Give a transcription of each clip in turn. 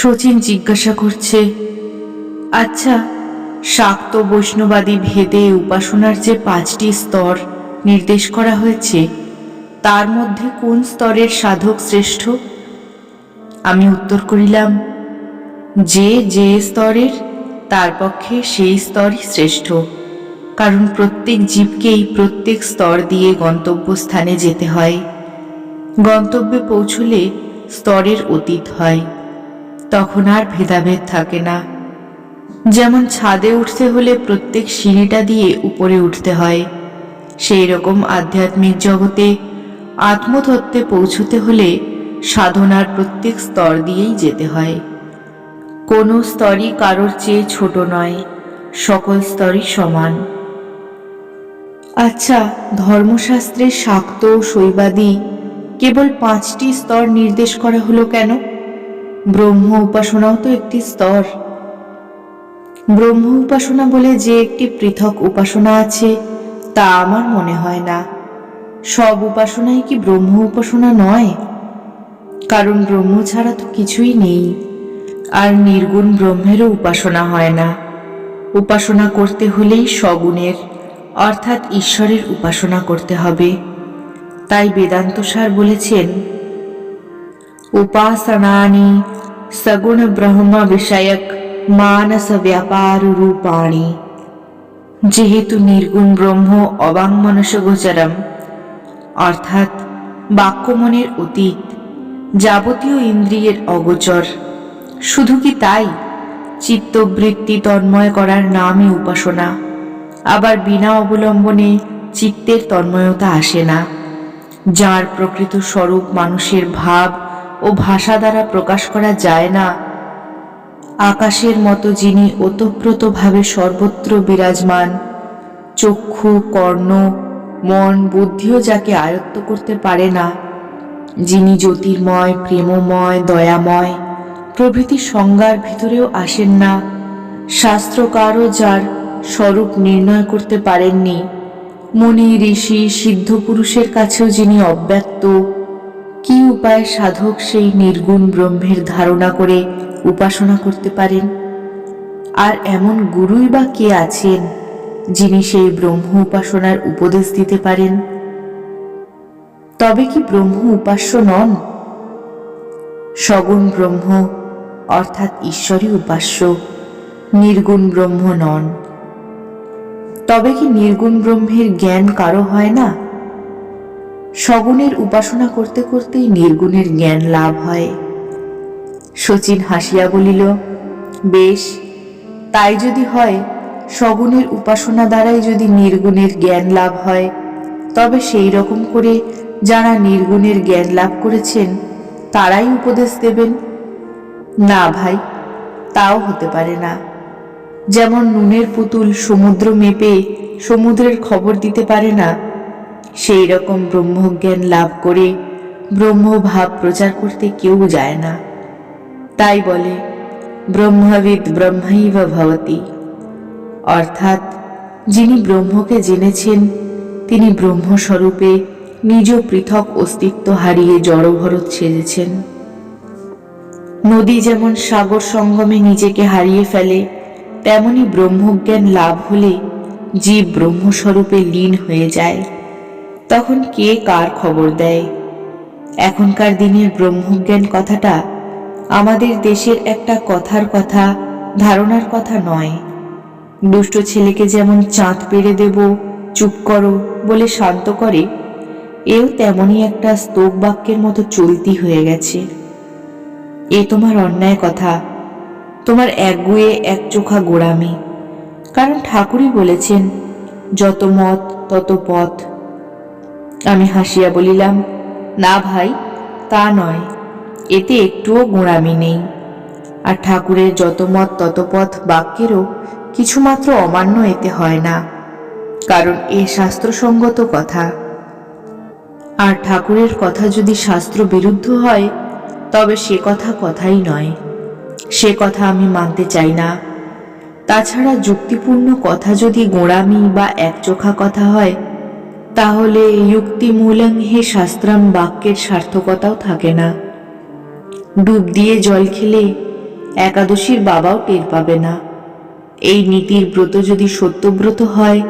শচীন জিজ্ঞাসা করছে আচ্ছা শাক্ত বৈষ্ণবাদী ভেদে উপাসনার যে পাঁচটি স্তর নির্দেশ করা হয়েছে, তার মধ্যে কোন স্তরের সাধক শ্রেষ্ঠ? আমি উত্তর করিলাম, যে যে স্তরের, তার পক্ষে সেই স্তরই শ্রেষ্ঠ, কারণ প্রত্যেক জীবকেই প্রত্যেক স্তর দিয়ে গন্তব্যস্থানে যেতে হয়। গন্তব্যে পৌঁছলে স্তরের অতীত হয়। তখন আর ভেদাভেদ থাকে না। যেমন ছাদে উঠতে হলে প্রত্যেক সিঁড়িটা দিয়ে উপরে উঠতে হয়। সেই রকম আধ্যাত্মিক জগতে আত্মতত্ত্বে পৌঁছতে হলে সাধনার প্রত্যেক স্তর দিয়েই যেতে হয়। কোনো স্তরই কারোর চেয়ে ছোট নয়, সকল স্তরই সমান। আচ্ছা ধর্মশাস্ত্রে শাক্ত শৈবাদী কেবল পাঁচটি স্তর নির্দেশ করা হলো কেন? ব্রহ্ম উপাসনাও তো একটি স্তর। ব্রহ্ম উপাসনা বলে যে একটি পৃথক উপাসনা আছে, তা আমার মনে হয় না। সব উপাসনাই কি ব্রহ্ম উপাসনা নয়? কারণ ব্রহ্ম ছাড়া তো কিছুই নেই। আর নির্গুণ ব্রহ্মেরও উপাসনা হয় না। উপাসনা করতে হলেই সগুণের অর্থাৎ ঈশ্বরের উপাসনা করতে হবে। তাই বেদান্ত সার বলেছেন উপাসনানি সগুণ ব্রহ্ম বিষয়ক মানস ব্যাপার রূপাণী যেহেতু নির্গুণ ব্রহ্ম অবাংমনস গোচরম অর্থাৎ বাক্যমনের অতীত যাবতীয় ইন্দ্রিয়ের অগোচর শুধু কি তাই চিত্তবৃত্তি তন্ময় করার নামই উপাসনা আবার বিনা অবলম্বনে চিত্তের তন্ময়তা আসে না যার প্রকৃত স্বরূপ মানুষের ভাব ও ভাষা দ্বারা প্রকাশ করা যায় না। আকাশের মতো যিনি ওতপ্রোতভাবে সর্বত্র বিরাজমান, চক্ষু, কর্ণ, মন, বুদ্ধিও যাকে আয়ত্ত করতে পারে না, যিনি জ্যোতির্ময়, প্রেমময়, দয়াময়, প্রভৃতি সংজ্ঞার ভিতরেও আসেন না, শাস্ত্রকারও যার স্বরূপ নির্ণয় করতে পারেননি, মনি, ঋষি, সিদ্ধ পুরুষের কাছেও যিনি অব্যক্ত উপায় সাধক সেই নির্গুণ ব্রহ্মের ধারণা করে উপাসনা করতে পারেন। আর এমন গুরুই বা কে আছেন যিনি সেই ব্রহ্ম উপাসনার উপদেশ দিতে পারেন? তবে কি ব্রহ্ম উপাস্য নন? সগুণ ব্রহ্ম অর্থাৎ ঈশ্বরই উপাস্য, নির্গুণ ব্রহ্ম নন। তবে কি নির্গুণ ব্রহ্মের জ্ঞান কারও হয় না? সগুণের উপাসনা করতে করতেই নির্গুণের জ্ঞান লাভ হয়। শচীন হাসিয়া বলিল, বেশ, তাই যদি হয় সগুণের উপাসনা দ্বারাই যদি নির্গুণের জ্ঞান লাভ হয়, তবে সেই রকম করে যারা নির্গুণের জ্ঞান লাভ করেছেন, তারাই উপদেশ দেবেন। না ভাই, তাও হতে পারে না। যেমন নুনের পুতুল সমুদ্র মেপে সমুদ্রের খবর দিতে পারে না সেই রকম ব্রহ্মজ্ঞান লাভ করে ব্রহ্মভাব প্রচার করতে কেউ যায় না। তাই বলে, ব্রহ্মবিদ ব্রহ্মৈব ভবতি। অর্থাৎ, যিনি ব্রহ্মকে জেনেছেন, তিনি ব্রহ্মস্বরূপে নিজ পৃথক অস্তিত্ব হারিয়ে জড়ভরত সেজেছেন। নদী যেমন সাগর সঙ্গমে নিজেকে হারিয়ে ফেলে, তেমনি ব্রহ্মজ্ঞান লাভ হলে জীব ব্রহ্মস্বরূপে লীন হয়ে যায়। তখন কে কার খবর দেয়? এখনকার দিনের ব্রহ্মজ্ঞান কথাটা আমাদের দেশের একটা কথার কথা, ধারণার কথা নয়। দুষ্ট ছেলেকে যেমন চাঁদ পেড়ে দেব, চুপ করো বলে শান্ত করে, এও তেমনই একটা স্তোক বাক্যের মতো চলতি হয়ে গেছে। এ তোমার অন্যায় কথা। তোমার একগুয়ে এক চোখা গোড়ামি। কারণ ঠাকুরই বলেছেন, যত মত তত পথ। আমি হাসিয়া বলিলাম, না ভাই, তা নয়। এতে একটুও গোঁড়ামি নেই। আর ঠাকুরের যত মত তত পথ বাক্যেরও কিছুমাত্র অমান্য এতে হয় না। কারণ এ শাস্ত্রসঙ্গত কথা। আর ঠাকুরের কথা যদি শাস্ত্র বিরুদ্ধ হয়, তবে সে কথা কথাই নয়। সে কথা আমি মানতে চাই না। তাছাড়া যুক্তিপূর্ণ কথা যদি গোঁড়ামি বা একচোখা কথা হয় তাহলে যুক্তিমূলং হে শাস্ত্রাম বাক্যের সার্থকতাও থাকে না। ডুব দিয়ে জল খেলে একাদশীর বাবাও টের পাবে না। এই নীতির ব্রত যদি সত্যব্রত হয়,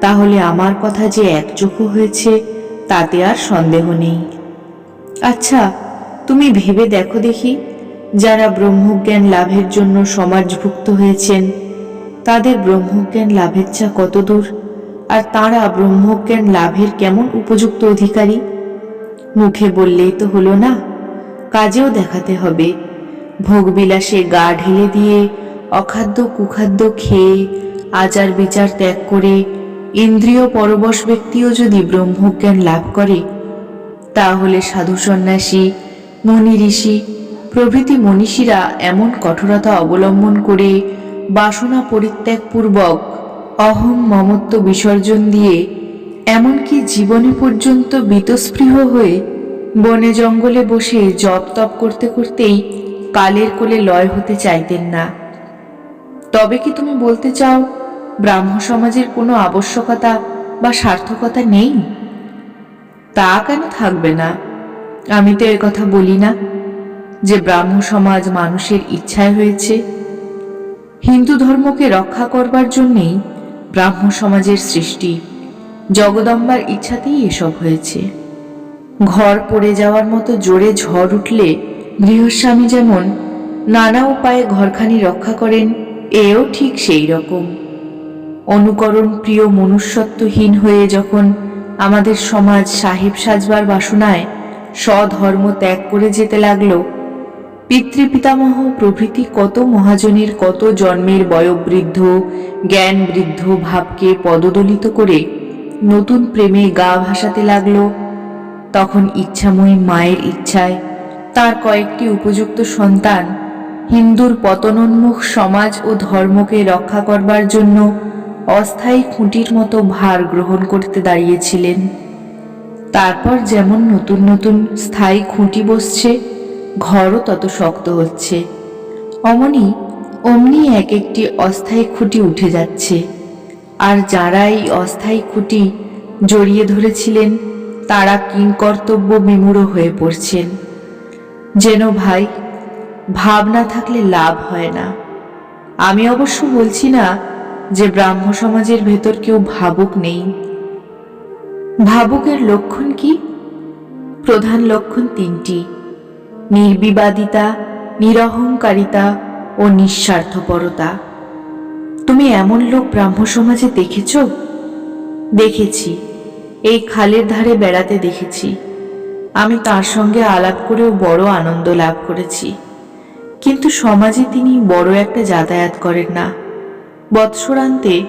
তাহলে আমার কথা যে একচোখো হয়েছে, তাতে আর সন্দেহ নেই। আচ্ছা তুমি ভেবে দেখো দেখি, যারা ব্রহ্মজ্ঞান লাভের জন্য সমাজভুক্ত হয়েছেন, তাদের ব্রহ্মজ্ঞান লাভের চা কত দূর আর তারা ব্রহ্মজ্ঞান লাভের কেমন উপযুক্ত অধিকারী? মুখে বললেই তো হলো না, কাজেও দেখাতে হবে। ভোগবিলাসে গা ঢেলে দিয়ে অখাদ্য কুখাদ্য খেয়ে আচার বিচার ত্যাগ করে ইন্দ্রিয় পরবশ ব্যক্তিও যদি ব্রহ্মজ্ঞান লাভ করে, তাহলে সাধু সন্ন্যাসী, মুনি ঋষি, প্রভৃতি মনীষীরা এমন কঠোরতা অবলম্বন করে বাসনা পরিত্যাগপূর্বক অহং মমত্ব বিসর্জন দিয়ে এমনকি জীবনে পর্যন্ত বীতস্পৃহ হয়ে বনে জঙ্গলে বসে জপ তপ করতে করতেই কালের কোলে লয় হতে চাইতেন না। তবে কি তুমি বলতে চাও, ব্রাহ্ম সমাজের কোনো আবশ্যকতা বা সার্থকতা নেই? তা কেন থাকবে না? আমি তো কথা বলি না যে ব্রাহ্ম সমাজ মানুষের ইচ্ছায় হয়েছে। হিন্দু ধর্মকে রক্ষা করবার জন্যেই ব্রাহ্ম সমাজের সৃষ্টি। জগদম্বার ইচ্ছাতেই এসব হয়েছে। ঘর পড়ে যাওয়ার মতো জোরে ঝড় উঠলে গৃহস্বামী যেমন নানা উপায়ে ঘরখানি রক্ষা করেন, এও ঠিক সেই রকম। অনুকরণ প্রিয় মনুষ্যত্বহীন হয়ে যখন আমাদের সমাজ সাহেব সাজবার বাসনায় স্বধর্ম ত্যাগ করে যেতে লাগল পিতৃপিতামহ প্রভৃতি কত মহাজনের, কত জন্মের বয়োবৃদ্ধ জ্ঞান বৃদ্ধ ভাবকে পদদলিত করে নতুন প্রেমে গা ভাসাতে লাগল। তখন ইচ্ছাময়ী মায়ের ইচ্ছায় তার কয়েকটি উপযুক্ত সন্তান হিন্দুর পতনোন্মুখ সমাজ ও ধর্মকে রক্ষা করবার জন্য অস্থায়ী খুঁটির মতো ভার গ্রহণ করতে দাঁড়িয়েছিলেন। তারপর যেমন নতুন নতুন স্থায়ী খুঁটি বসছে ঘরও তত শক্ত হচ্ছে। অমনি অমনি এক একটি অস্থায়ী খুঁটি উঠে যাচ্ছে। আর যারা এই অস্থায়ী খুঁটি জড়িয়ে ধরেছিলেন, তারা কিংকর্তব্য বিমূঢ় হয়ে পড়ছেন। যেন ভাই ভাব না থাকলে লাভ হয় না। আমি অবশ্য বলছি না যে ব্রাহ্ম সমাজের ভেতর কেউ ভাবুক নেই। ভাবুকের লক্ষণ কি? প্রধান লক্ষণ তিনটি। নির্বিবাদিতা, নিরহংকারিতা ও নিঃস্বার্থপরতা। তুমি এমন লোক ব্রাহ্ম সমাজে দেখেছ? দেখেছি। এই খালের ধারে বেড়াতে দেখেছি। আমি তার সঙ্গে আলাপ করেও বড় আনন্দ লাভ করেছি। কিন্তু সমাজে তিনি বড় একটা যাতায়াত করেন না। বৎসরান্তে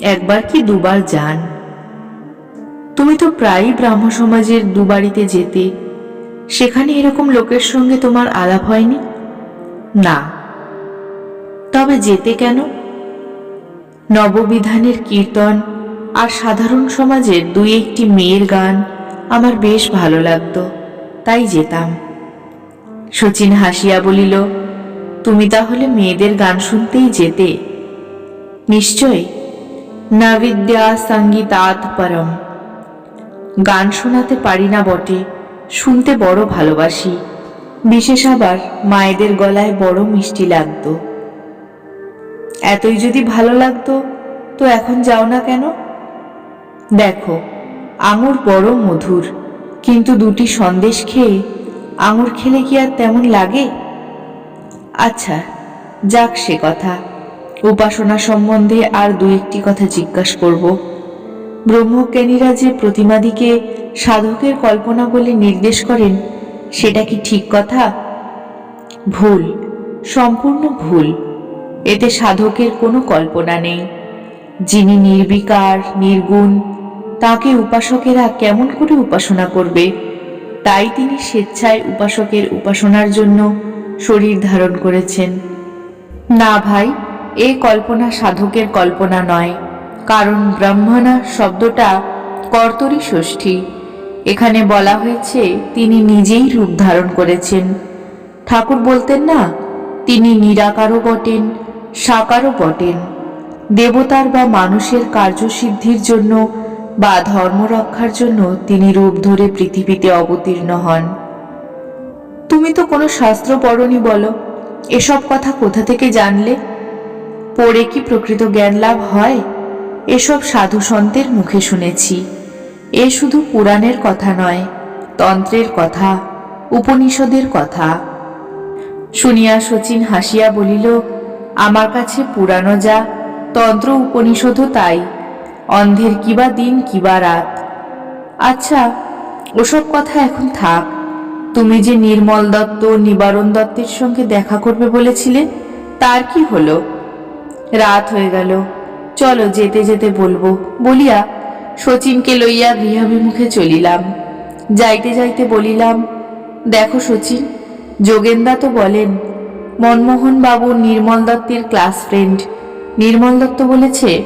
একবার কি দুবার যান। তুমি তো প্রায়ই ব্রাহ্ম সমাজের দুবাড়িতে যেতে সেখানে এরকম লোকের সঙ্গে তোমার আলাপ হয়নি? না। তবে যেতে কেন? নববিধানের কীর্তন আর সাধারণ সমাজের দুই একটি মেয়ের গান আমার বেশ ভালো লাগতো, তাই যেতাম। শচীন হাসিয়া বলিল, তুমি তাহলে মেয়েদের গান শুনতেই যেতে? নিশ্চয়। না বিদ্যা সঙ্গীতাৎ পরম। গান শোনাতে পারি না বটে। শুনতে বড় ভালোবাসি। বিশেষ আবার মায়েদের গলায় বড় মিষ্টি লাগতো। এতই যদি ভালো লাগতো, তো এখন যাও না কেন? দেখো, আঙুর বড় মধুর, কিন্তু দুটি সন্দেশ খেয়ে আঙুর খেলে কি আর তেমন লাগে? আচ্ছা যাক সে কথা। উপাসনা সম্বন্ধে আর দু একটি কথা জিজ্ঞাসা করব। ব্রহ্মজ্ঞানীরা যে প্রতিমাদিকে সাধকের কল্পনা বলে নির্দেশ করেন, সেটা কি ঠিক কথা? ভুল, সম্পূর্ণ ভুল। এতে সাধকের কোনো কল্পনা নেই। যিনি নির্বিকার, নির্গুণ, তাকে উপাসকেরা কেমন করে উপাসনা করবে? তাই তিনি স্বেচ্ছায় উপাসকের উপাসনার জন্য শরীর ধারণ করেছেন। না ভাই, এ কল্পনা সাধকের কল্পনা নয়, কারণ ব্রাহ্মণা শব্দটা কর্তরী ষষ্ঠী। এখানে বলা হয়েছে, তিনি নিজেই রূপ ধারণ করেছেন। ঠাকুর বলতেন না, তিনি নিরাকারও বটেন, সাকারও বটেন। দেবতার বা মানুষের কার্যসিদ্ধির জন্য বা ধর্ম রক্ষার জন্য তিনি রূপ ধরে পৃথিবীতে অবতীর্ণ হন। তুমি তো কোনো শাস্ত্র পড়নি বলো, এসব কথা কোথা থেকে জানলে? পড়ে কি প্রকৃত জ্ঞান লাভ হয়? এসব সাধু সন্তের মুখে শুনেছি। এ শুধু পুরাণের কথা নয়, তন্ত্রের কথা, উপনিষদের কথা। শুনিয়া শচীন হাসিয়া বলিল, আমার কাছে পুরানো যা, তন্ত্র উপনিষদও তাই। অন্ধের কিবা দিন কিবা রাত। আচ্ছা ওসব কথা এখন থাক। তুমি যে নির্মল দত্ত, নিবারণ দত্তের সঙ্গে দেখা করবে বলেছিলে, তার কি হলো? রাত হয়ে গেল। চলো যেতে যেতে বলব। বলিয়া শচীনকে লইয়া গৃহাভিমুখে চলিলাম। যাইতে যাইতে বলিলাম, দেখো শচীন, যোগেন্দা তো বলেন মনমোহন বাবু নির্মল দত্তের ক্লাস ফ্রেন্ড। নির্মল দত্ত বলেছে,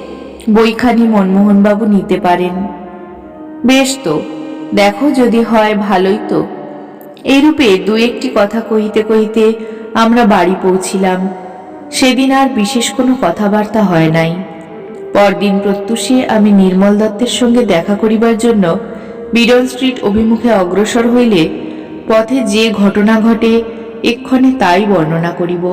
বইখানি মনমোহন বাবু নিতে পারেন। বেশ তো, দেখো যদি হয় ভালোই তো। এইরূপে দু একটি কথা কহিতে কহিতে আমরা বাড়ি পৌঁছিলাম। সেদিন আর বিশেষ কোনো কথাবার্তা হয় নাই। পরদিন প্রত্যুষে আমি নির্মল দত্তের সঙ্গে দেখা করিবার জন্য বিরল স্ট্রিট অভিমুখে অগ্রসর হইলে পথে যে ঘটনা ঘটে, এক্ষণে তাই বর্ণনা করিব।